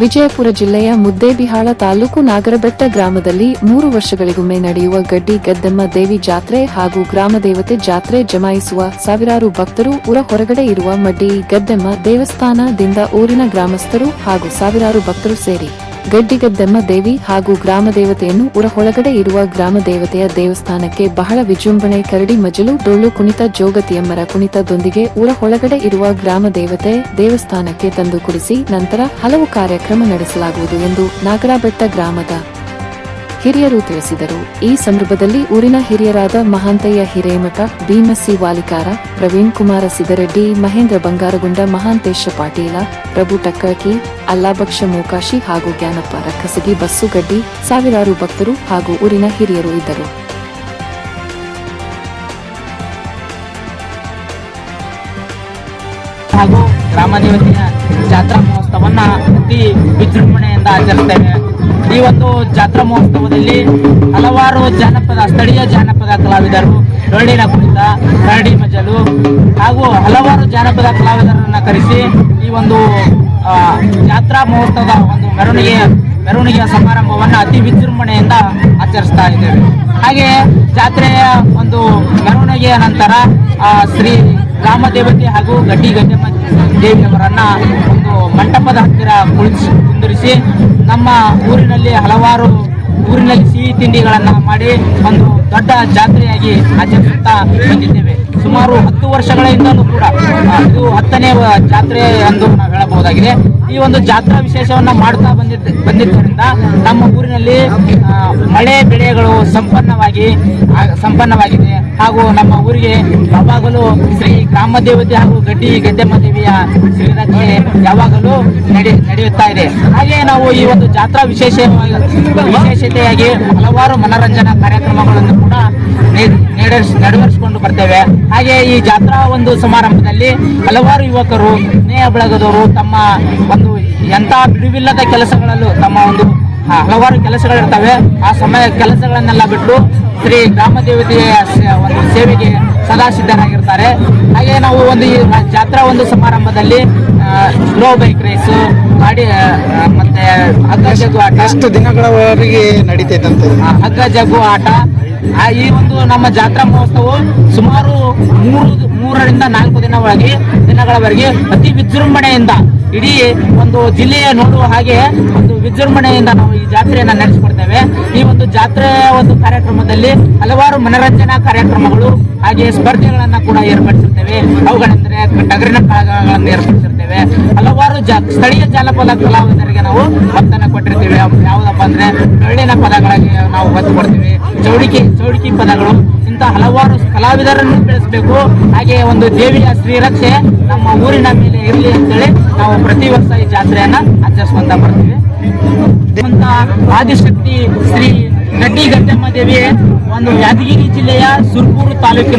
ವಿಜಯಪುರ ಜಿಲ್ಲೆಯ ಮುದ್ದೇಬಿಹಾಳ ತಾಲೂಕು ನಾಗರಬೆಟ್ಟ ಗ್ರಾಮದಲ್ಲಿ ಮೂರು ವರ್ಷಗಳಿಗೊಮ್ಮೆ ನಡೆಯುವ ಗಡ್ಡಿ ಗದ್ದಮ್ಮ ದೇವಿ ಜಾತ್ರೆ ಹಾಗೂ ಗ್ರಾಮದೇವತೆ ಜಾತ್ರೆ ಜಮಾಯಿಸುವ ಸಾವಿರಾರು ಭಕ್ತರು ಊರ ಹೊರಗಡೆ ಇರುವ ಮಡ್ಡಿ ಗದ್ದಮ್ಮ ದೇವಸ್ಥಾನದಿಂದ ಊರಿನ ಗ್ರಾಮಸ್ಥರು ಹಾಗೂ ಸಾವಿರಾರು ಭಕ್ತರು ಸೇರಿ. ಗಡ್ಡಿಗದ್ದೆಮ್ಮ ದೇವಿ ಹಾಗೂ ಗ್ರಾಮದೇವತೆಯನ್ನು ಊರ ಒಳಗಡೆ ಇರುವ ಗ್ರಾಮದೇವತೆಯ ದೇವಸ್ಥಾನಕ್ಕೆ ಬಹಳ ವಿಜೃಂಭಣೆ ಕರಡಿ ಮಜಲು, ಡೊಳ್ಳು ಕುಣಿತ, ಜೋಗತಿಯಮ್ಮರ ಕುಣಿತದೊಂದಿಗೆ ಊರ ಒಳಗಡೆ ಇರುವ ಗ್ರಾಮದೇವತೆ ದೇವಸ್ಥಾನಕ್ಕೆ ತಂದು ಕುಡಿಸಿ ನಂತರ ಹಲವು ಕಾರ್ಯಕ್ರಮ ನಡೆಸಲಾಗುವುದು ಎಂದು ನಾಗರಬೆಟ್ಟ ಗ್ರಾಮದ ಹಿರಿಯರು ತಿಳಿಸಿದರು. ಈ ಸಂದರ್ಭದಲ್ಲಿ ಊರಿನ ಹಿರಿಯರಾದ ಮಹಾಂತಯ್ಯ ಹಿರೇಮಠ, ಭೀಮಸಿ ವಾಲಿಕಾರ, ಪ್ರವೀಣ್ ಕುಮಾರ ಸಿದ್ದರೆಡ್ಡಿ ಮಹೇಂದ್ರ ಬಂಗಾರಗುಂಡ, ಮಹಾಂತೇಶ ಪಾಟೀಲ, ಪ್ರಭು ಟಕ್ಕಿ ಅಲ್ಲಾಭಕ್ಷ ಮೂಕಾಶಿ ಹಾಗೂ ಜ್ಞಾನಪ್ಪ ರಕ್ಕಸಗಿ ಬಸ್ಸುಗಡ್ಡಿ ಸಾವಿರಾರು ಭಕ್ತರು ಹಾಗೂ ಊರಿನ ಹಿರಿಯರು ಇದ್ದರು. ಹಾಗೂ ಗ್ರಾಮ ದೇವತೆಯ ಜಾತ್ರಾ ಮಹೋತ್ಸವವನ್ನು ಅತಿ ವಿಜೃಂಭಣೆಯಿಂದ ಆಚರಿಸ್ತೇವೆ. ಈ ಒಂದು ಜಾತ್ರಾ ಮಹೋತ್ಸವದಲ್ಲಿ ಹಲವಾರು ಜಾನಪದ, ಸ್ಥಳೀಯ ಜಾನಪದ ಕಲಾವಿದರು ಡೊಳ್ಳಿನ ಕುಣಿತ ಕರಡಿ ಮಜಲು ಹಾಗೂ ಹಲವಾರು ಜಾನಪದ ಕಲಾವಿದರನ್ನ ಕರೆಸಿ ಈ ಒಂದು ಜಾತ್ರಾ ಮಹೋತ್ಸವದ ಒಂದು ಮೆರವಣಿಗೆ, ಮೆರವಣಿಗೆಯ ಸಮಾರಂಭವನ್ನು ಅತಿ ವಿಜೃಂಭಣೆಯಿಂದ ಆಚರಿಸ್ತಾ ಇದ್ದೇವೆ. ಹಾಗೆ ಜಾತ್ರೆಯ ಒಂದು ಮೆರವಣಿಗೆಯ ನಂತರ ಶ್ರೀ ರಾಮದೇವತೆ ಹಾಗೂ ಗಡ್ಡಿ ಗಡ್ಡಮ್ಮ ದೇವಿಯವರನ್ನ ಒಂದು ಮಂಟಪದ ಹತ್ತಿರ ಕುಳಿಸಿ ಕುಂದಿರಿಸಿ ನಮ್ಮ ಊರಿನಲ್ಲಿ ಹಲವಾರು ಊರಿನಲ್ಲಿ ಸಿಹಿ ತಿಂಡಿಗಳನ್ನು ಮಾಡಿ ಒಂದು ದೊಡ್ಡ ಜಾತ್ರೆಯಾಗಿ ಆಚರಿಸುತ್ತಾ ಬಂದಿದ್ದೇವೆ. ಸುಮಾರು ಹತ್ತು ವರ್ಷಗಳಿಂದಲೂ ಕೂಡ ಇದು ಹತ್ತನೇ ಜಾತ್ರೆ ಎಂದು ನಾವು ಹೇಳಬಹುದಾಗಿದೆ. ಈ ಒಂದು ಜಾತ್ರಾ ವಿಶೇಷವನ್ನ ಮಾಡ್ತಾ ಬಂದಿದ್ದ, ಬಂದಿದ್ದರಿಂದ ನಮ್ಮ ಊರಿನಲ್ಲಿ ಮಳೆ ಬೆಳೆಗಳು ಸಂಪನ್ನವಾಗಿ ಸಂಪನ್ನವಾಗಿದೆ. ಹಾಗೂ ನಮ್ಮ ಊರಿಗೆ ಯಾವಾಗಲೂ ಶ್ರೀ ಗ್ರಾಮ ದೇವತೆ ಹಾಗೂ ಗಡ್ಡಿ ಗದ್ದೆಮ್ಮ ದೇವಿಯ ಶ್ರೀರಕ್ಷೆ ಯಾವಾಗಲೂ ನಡೆ, ನಡೆಯುತ್ತಾ ಇದೆ. ಹಾಗೆ ನಾವು ಈ ಒಂದು ಜಾತ್ರಾ ವಿಶೇಷ, ವಿಶೇಷತೆಯಾಗಿ ಹಲವಾರು ಮನರಂಜನಾ ಕಾರ್ಯಕ್ರಮಗಳನ್ನು ಕೂಡ ನೆರವೇರಿಸ್- ನೆರವೇರಿಸಿಕೊಂಡು ಬರ್ತೇವೆ. ಹಾಗೆ ಈ ಜಾತ್ರಾ ಒಂದು ಸಮಾರಂಭದಲ್ಲಿ ಹಲವಾರು ಯುವಕರು ಸ್ನೇಹ ಬಳಗದವರು ತಮ್ಮ ಒಂದು ಎಂಥ ಬಿಡುವಿಲ್ಲದ ಕೆಲಸಗಳಲ್ಲೂ ತಮ್ಮ ಒಂದು ಹಲವಾರು ಕೆಲಸಗಳಿರ್ತವೆ. ಆ ಸಮಯ ಕೆಲಸಗಳನ್ನೆಲ್ಲ ಬಿಟ್ಟು ಶ್ರೀ ಗ್ರಾಮ ದೇವತೆಯ ಒಂದು ಸೇವೆಗೆ ಸದಾ ಸಿದ್ಧರಾಗಿರ್ತಾರೆ. ಹಾಗೆ ನಾವು ಒಂದು ಈ ಜಾತ್ರಾ ಒಂದು ಸಮಾರಂಭದಲ್ಲಿ ಸ್ಲೋ ಬೈಕ್ ರೇಸು ಗಾಡಿ ಆ, ಮತ್ತೆ ಹಗ್ಗ ಜಗ್ಗು ಆಟ ಅಷ್ಟು ದಿನಗಳವರೆಗೆ ನಡೀತೈತಂತೆ ಹಗ್ಗ ಜಗ್ಗು ಆಟ ಆ, ಈ ಒಂದು ನಮ್ಮ ಜಾತ್ರಾ ಮಹೋತ್ಸವ ಸುಮಾರು ಮೂರು ಮೂರರಿಂದ ನಾಲ್ಕು ದಿನವಾಗಿ ದಿನಗಳವರೆಗೆ ಅತಿ ವಿಜೃಂಭಣೆಯಿಂದ ಇಡೀ ಒಂದು ಜಿಲ್ಲೆಯ ನೋಡುವ ಹಾಗೆ ಒಂದು ವಿಜೃಂಭಣೆಯಿಂದ ನಾವು ಈ ಜಾತ್ರೆಯನ್ನ ನಡೆಸಿಕೊಡ್ತೇವೆ. ಈ ಒಂದು ಜಾತ್ರೆಯ ಒಂದು ಕಾರ್ಯಕ್ರಮದಲ್ಲಿ ಹಲವಾರು ಮನರಂಜನಾ ಕಾರ್ಯಕ್ರಮಗಳು ಹಾಗೆ ಸ್ಪರ್ಧೆಗಳನ್ನ ಕೂಡ ಏರ್ಪಡಿಸಿರ್ತೇವೆ. ಅವುಗಳೆಂದರೆ ಟಗರಿನ ಕಾಳಗಗಳನ್ನು ಏರ್ಪಡಿಸಿರ್ತೇವೆ. ಹಲವಾರು ಜಾ ಸ್ಥಳೀಯ ಜಾನಪದ ಕಲಾವಿದರಿಗೆ ನಾವು ಒತ್ತನ್ನು ಕೊಟ್ಟಿರ್ತೀವಿ. ಯಾವುದಪ್ಪ ಅಂದ್ರೆ ಡೊಳ್ಳಿನ ಪದಗಳಿಗೆ ಚೌಡಿಕಿ ಚೌಡಿಕಿ ಪದಗಳು. ಇಂತಹ ಹಲವಾರು ಕಲಾವಿದರನ್ನು ಬೆಳೆಸಬೇಕು. ಹಾಗೆ ಒಂದು ದೇವಿಯ ಶ್ರೀರಕ್ಷೆ ನಮ್ಮ ಊರಿನ ಮೇಲೆ ಇರಲಿ ಅಂತೇಳಿ ನಾವು ಪ್ರತಿ ವರ್ಷ ಈ ಜಾತ್ರೆಯನ್ನ ಆಚರಿಸುವಂತ ಬರ್ತೀವಿ. ಅಂತ ಆದಿಶಕ್ತಿ ಶ್ರೀ ಗಡ್ಡಿ ಗಡ್ಡಮ್ಮ ದೇವಿ ಒಂದು ಯಾದಗಿರಿ ಜಿಲ್ಲೆಯ ಸುರ್ಪೂರು ತಾಲೂಕಿನ